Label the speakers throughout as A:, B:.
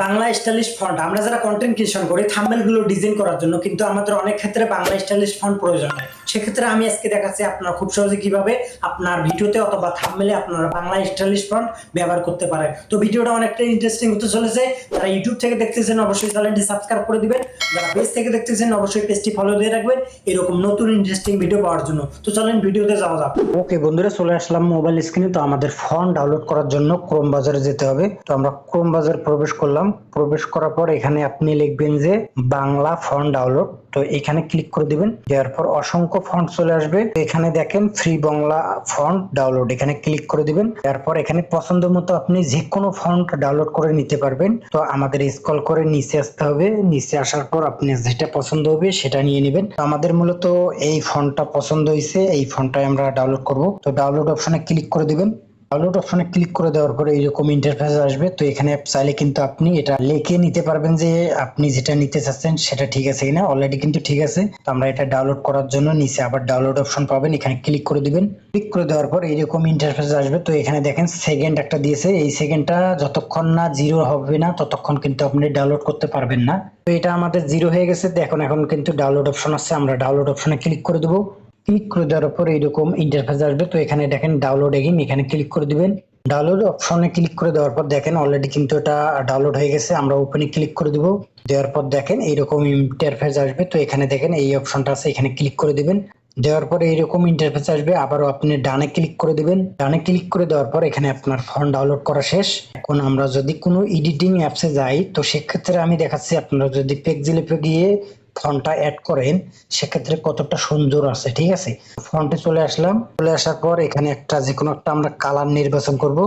A: Bangla stylish font, আমরা যারা content creation করি থাম্বেলগুলো ডিজাইন করার জন্য কিন্তু আমাদের অনেক ক্ষেত্রে বাংলা স্টাইলিশ ফন্ট প্রয়োজন হয়। সেক্ষেত্রে আমি আজকে দেখাচ্ছি আপনারা খুব সহজে কীভাবে আপনার ভিডিওতে অথবা থাম্বেলে আপনারা বাংলা স্টাইলিশ ফন্ট ব্যবহার করতে পারেন। তো ভিডিওটা অনেকটা ইন্টারেস্টিং হতে চলেছে। যারা ইউটিউব থেকে দেখতেছেন, অবশ্যই চ্যানেলটি সাবস্ক্রাইব করে দিবেন। যারা পেজ থেকে দেখতেছেন, অবশ্যই পেজটি ফলো দিয়ে রাখবেন। এরকম নতুন ইন্টারেস্টিং ভিডিও পাওয়ার জন্য। তো চলেন ভিডিওতে যাওয়া যাক। ওকে বন্ধুরা, চলে আসলাম মোবাইল স্ক্রিনে তো আমাদের ফন্ট ডাউনলোড করার জন্য ক্রোম বাজারে যেতে হবে। তো আমরা ক্রোম বাজার প্রবেশ করলাম। প্রবেশ করার পর এখানে আপনি লিখবেন যে বাংলা ফন্ট ডাউনলোড তো এখানে ক্লিক করে দিবেন, দেওয়ার পর অসংখ্য ফন্ট চলে আসবে। এখানে দেখেন ফ্রি বাংলা ফন্ট ডাউনলোড এখানে ক্লিক করে দিবেন। তারপর এখানে পছন্দ মতো আপনি যে কোনো ফন্ট ডাউনলোড করে নিতে পারবেন। তো আমাদের স্ক্রল করে নিচে আসতে হবে। নিচে আসার পর আপনি যেটা পছন্দ হবে সেটা নিয়ে নেবেন। তো আমাদের মূলত এই ফন্টটা পছন্দ হয়েছে, এই ফন্টটাই আমরা ডাউনলোড করব। তো ডাউনলোড অপশনে ক্লিক করে দিবেন। ডাউনলোড অপশনে ক্লিক করে দেওয়ার পরে এইরকম ইন্টারফেস আসবে। তো এখানে চাইলে কিন্তু আপনি এটা লিখে নিতে পারবেন যে আপনি যেটা নিতে চাচ্ছেন সেটা ঠিক আছে কিনা। অলরেডি কিন্তু ঠিক আছে। তো আমরা এটা ডাউনলোড করার জন্য নিচে আবার ডাউনলোড অপশন পাবেন। এখানে ক্লিক করে দিবেন। ক্লিক করে দেওয়ার পর এইরকম ইন্টারফেস আসবে। তো এখানে দেখেন সেকেন্ড একটা দিয়েছে। এই সেকেন্ডটা যতক্ষণ না জিরো হবে না, ততক্ষণ কিন্তু আপনি ডাউনলোড করতে পারবেন না। তো এটা আমাদের জিরো হয়ে গেছে। দেখুন, এখন কিন্তু ডাউনলোড অপশন আছে। আমরা ডাউনলোড অপশনে ক্লিক করে দেবো। ক্লিক করে দেওয়ার পর এইরকম ইন্টারফেস আসবে। তো এখানে দেখেন ডাউনলোড এগিন এখানে ক্লিক করে দিবেন। ডাউনলোড অপশনে ক্লিক করে দেওয়ার পর দেখেন অলরেডি কিন্তু এটা ডাউনলোড হয়ে গেছে। আমরা ওপেনে ক্লিক করে দিব। দেওয়ার পর দেখেন এইরকম ইন্টারফেস আসবে। তো এখানে দেখেন এই অপশনটা আছে, এখানে ক্লিক করে দিবেন। দেওয়ার পরে এইরকম ইন্টারফেস আসবে। আবারও আপনি ডানে ক্লিক করে দিবেন। ডানে ক্লিক করে দেওয়ার পর এখানে আপনার ফর্ম ডাউনলোড করা শেষ। এখন আমরা যদি কোনো এডিটিং অ্যাপসে যাই, তো সেক্ষেত্রে আমি দেখাচ্ছি আপনারা যদি পেকজিলিপে গিয়ে ফন্টটা অ্যাড করেন, সেক্ষেত্রে কতটা সুন্দর আছে, ঠিক আছে? ফন্টে চলে আসলাম। চলে আসার পর এখানে একটা যে কোনো একটা আমরা কালার নির্বাচন করব।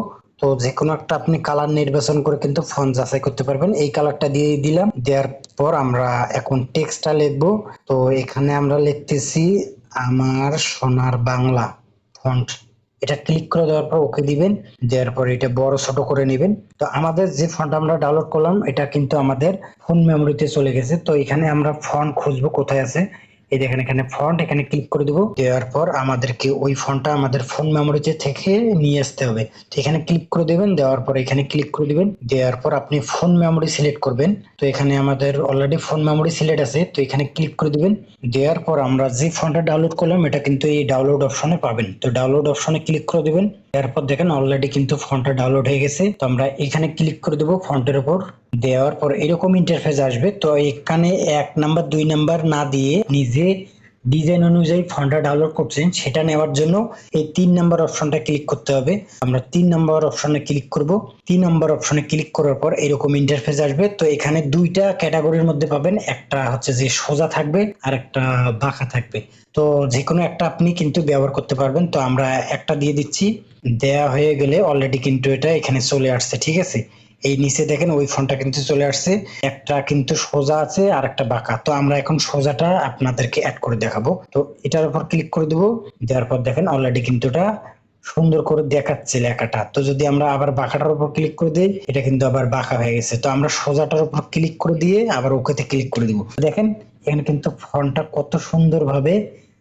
A: তো যে কোনো একটা আপনি কালার নির্বাচন করে কিন্তু ফন্ট যাচাই করতে পারবেন। এই কালারটা দিয়ে দিলাম। দেওয়ার পর আমরা এখন টেক্সটটা লিখব। তো এখানে আমরা লিখতেছি, আমার সোনার বাংলা ফন্ট এটা ক্লিক করে দেওয়ার পর ওকে দিবেন, দেওয়ার পর এটা বড় ছোট করে নেবেন। তো আমাদের যে ফন্ট আমরা ডাউনলোড করলাম, এটা কিন্তু আমাদের ফোন মেমোরিতে চলে গেছে। তো এখানে আমরা ফন্ট খুঁজবো কোথায় আছে। এই দেখেন এখানে ফন্ট এখানে ক্লিক করে দেবো। দেওয়ার পর আমাদেরকে ওই ফন্টটা আমাদের ফোন মেমোরিতে থেকে নিয়ে আসতে হবে। তো এখানে ক্লিক করে দেবেন, দেওয়ার পর এখানে ক্লিক করে দিবেন। দেওয়ার পর আপনি ফোন মেমোরি সিলেক্ট করবেন। তো এখানে আমাদের অলরেডি ফোন মেমোরি সিলেক্ট আছে। তো এখানে ক্লিক করে দিবেন। দেওয়ার পর আমরা যে ফন্টটা ডাউনলোড করলাম, এটা কিন্তু এই ডাউনলোড অপশনে পাবেন। তো ডাউনলোড অপশনে ক্লিক করে দিবেন। এরপর দেখেন অলরেডি কিন্তু ফন্টটা ডাউনলোড হয়ে গেছে। তো আমরা এখানে ক্লিক করে দেবো ফন্টের উপর। দেওয়ার পর এরকম ইন্টারফেস আসবে। তো এখানে এক নাম্বার দুই নাম্বার না দিয়ে নিজে ডিজাইন অনুযায়ী ফন্টটা ডাউনলোড করছেন, সেটা নেওয়ার জন্য এই তিন নাম্বার অপশনটা ক্লিক করতে হবে। আমরা তিন নাম্বার অপশনে ক্লিক করব। তিন নাম্বার অপশনে ক্লিক করার পর এরকম ইন্টারফেস আসবে। তো এখানে দুইটা ক্যাটাগরির মধ্যে পাবেন। একটা হচ্ছে যে সোজা থাকবে আর একটা বাঁকা থাকবে। তো যে কোনো একটা আপনি কিন্তু ব্যবহার করতে পারবেন। তো আমরা একটা দিয়ে দিচ্ছি। দেয়া হয়ে গেলে অলরেডি কিন্তু এটা এখানে চলে আসছে, ঠিক আছে? এই নিচে দেখেন ওই ফোনটা কিন্তু চলে আসছে। একটা কিন্তু সোজা আছে আর একটা বাঁকা। তো আমরা এখন সোজাটা আপনাদেরকে অ্যাড করে দেখাবো। তো এটার উপর ক্লিক করে দেবো। দেওয়ার পর দেখেন অলরেডি কিন্তু এটা সুন্দর করে দেখাচ্ছে লেখাটা। তো যদি আমরা আবার বাঁকাটার উপর ক্লিক করে দিই, এটা কিন্তু আবার বাঁকা হয়ে গেছে। তো আমরা সোজাটার উপর ক্লিক করে দিয়ে আবার ওকেতে ক্লিক করে দিব। দেখেন, এখানে কিন্তু ফোনটা কত সুন্দরভাবে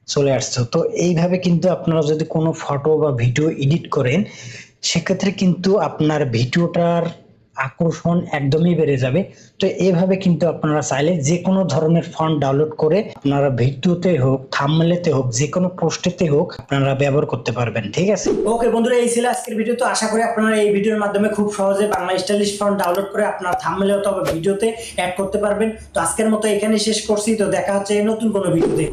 A: চলে আসছে। তো এইভাবে কিন্তু আপনারা যদি কোনো ফটো বা ভিডিও এডিট করেন, সেক্ষেত্রে কিন্তু আপনার ভিডিওটার আকর্ষণ একদমই বেড়ে যাবে। তো এইভাবে কিন্তু আপনারা চাইলে যে কোনো ধরনের ফন্ট ডাউনলোড করে আপনারা ভিডিওতে হোক থামলেতে হোক, যে কোনো পোস্টেতে হোক আপনারা ব্যবহার করতে পারবেন, ঠিক আছে? ওকে বন্ধুরা, এই ছিল আজকের ভিডিও তো আশা করি আপনারা এই ভিডিওর মাধ্যমে খুব সহজে বাংলা স্টাইলিশ ফন্ট ডাউনলোড করে আপনার থামলে অথবা ভিডিওতে অ্যাড করতে পারবেন। তো আজকের মতো এখানে শেষ করছি। তো দেখা হচ্ছে নতুন কোনো ভিডিওতে